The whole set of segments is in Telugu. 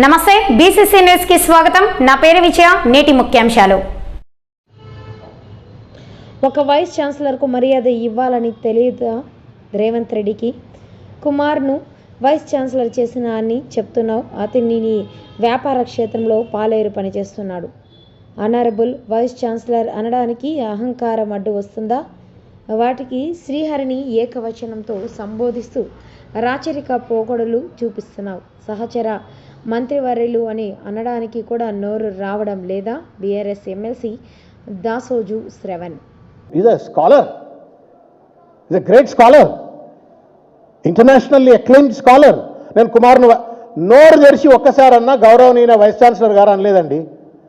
నమస్తే బీసీసీ న్యూస్కి స్వాగతం. నా పేరు విజయ నేటి ముఖ్యాంశాలు. ఒక వైస్ ఛాన్సలర్కు మర్యాద ఇవ్వాలని తెలియదా రేవంత్ రెడ్డికి? కుమార్ను వైస్ ఛాన్సలర్ చేసిన అని చెప్తున్నావు. అతనిని వ్యాపార క్షేత్రంలో పాలేరు పనిచేస్తున్నాడు. అనరబుల్ వైస్ ఛాన్సలర్ అనడానికి అహంకారం అడ్డు వస్తుందా? వాటికి శ్రీహరిని ఏకవచనంతో సంబోధిస్తూ రాచరిక పోకడలు చూపిస్తున్నావు. సహచర మంత్రివర్యులు అని అనడానికి కూడా నోరు రావడం లేదా? BRS MLC Dasoju Sravan. Is a scholar is a great scholar internationally acclaimed scholar నేను కుమార్ను నోరు తెరిచి ఒక్కసారన్నా గౌరవనీయ వైస్ ఛాన్సలర్ గారు అనలేదండి.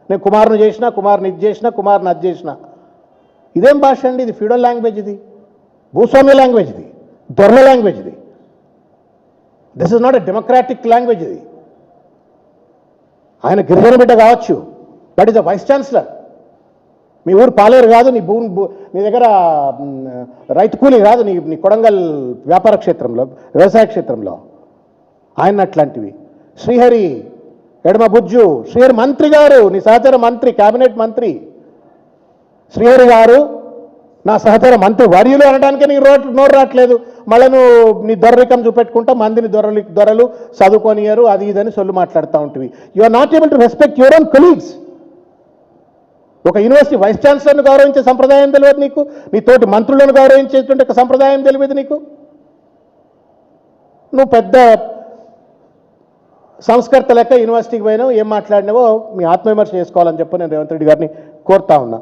నేను కుమార్ను చేసిన కుమార్ని ఇది చేసిన కుమార్ని అది చేసిన. ఇదేం భాష అండి? ఇది ఫ్యూడల్ లాంగ్వేజ్ ఇది. భూస్వామ్య లాంగ్వేజ్ ఇది. దొరల లాంగ్వేజ్ ఇది. This is not a democratic language ఇది. ఆయన గిరిజన బిడ్డ కావచ్చు. But is a vice chancellor మీ ఊరు పాలేరు కాదు నీ భూమి నీ దగ్గర రైతు కూలి కాదు నీ నీ కొడంగల్ వ్యాపార క్షేత్రంలో వ్యవసాయ క్షేత్రంలో. ఆయన అట్లాంటివి. శ్రీహరి ఎడమ బుజ్జు శ్రీహరి మంత్రి గారు నీ సహచర మంత్రి కేబినెట్ మంత్రి. శ్రీహరి గారు నా సహచరం మంత్రి వర్యులు అనడానికి నీ రోడ్ నోరు రావట్లేదు. మళ్ళీ నువ్వు నీ దొరరికం చూపెట్టుకుంటా మందిని దొరలు దొరలు చదువుకొనియరు అది ఇదని సొల్లు మాట్లాడుతూ ఉంటివి. You are not able to respect your own colleagues ఒక యూనివర్సిటీ వైస్ ఛాన్సలర్ను గౌరవించే సంప్రదాయం తెలియదు నీకు. నీ తోటి మంత్రులను గౌరవించేటువంటి ఒక సంప్రదాయం తెలియదు నీకు. నువ్వు పెద్ద సంస్కర్త లెక్క యూనివర్సిటీకి పోయినావు ఏం మాట్లాడినావో మీ ఆత్మవిమర్శ చేసుకోవాలని చెప్పి నేను రేవంత్ రెడ్డి గారిని కోరుతా ఉన్నా.